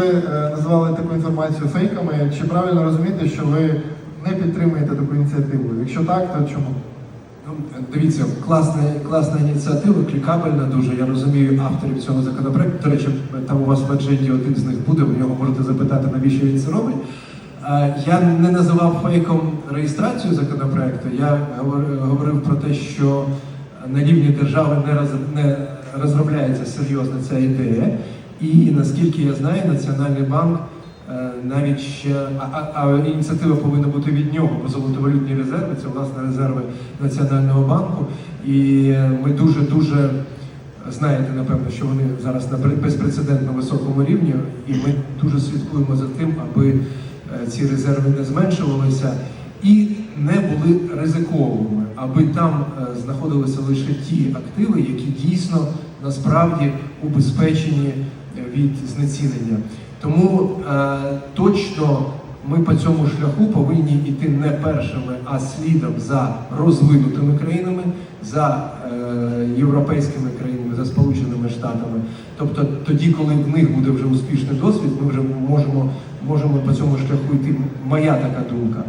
ви е, називали таку інформацію фейками, чи правильно розумієте, що ви не підтримуєте таку ініціативу? Якщо так, то чому? Ну, дивіться, класна, класна ініціатива, клікабельна дуже. Я розумію авторів цього законопроекту. До речі, там у вас в адженді один з них буде, ви його можете запитати, навіщо він це робить. Е, Я не називав фейком реєстрацію законопроекту. Я говорив про те, що на рівні держави не, розробляється серйозна ця ідея. І наскільки я знаю, Національний банк е, навіть ще а, а, ініціатива повинна бути від нього, бо золотовалютні резерви це власне резерви Національного банку. І е, ми дуже дуже знаєте, напевно, що вони зараз на безпрецедентно високому рівні, і ми дуже слідкуємо за тим, аби е, ці резерви не зменшувалися і не були ризиковими, аби там е, знаходилися лише ті активи, які дійсно насправді убезпечені е, від знецінення. Тому е, точно ми по цьому шляху повинні йти не першими, а слідом за розвинутими країнами, за е, європейськими країнами, за Сполученими Штатами. Тобто тоді, коли в них буде вже успішний досвід, ми вже можемо, можемо по цьому шляху йти. Моя така думка.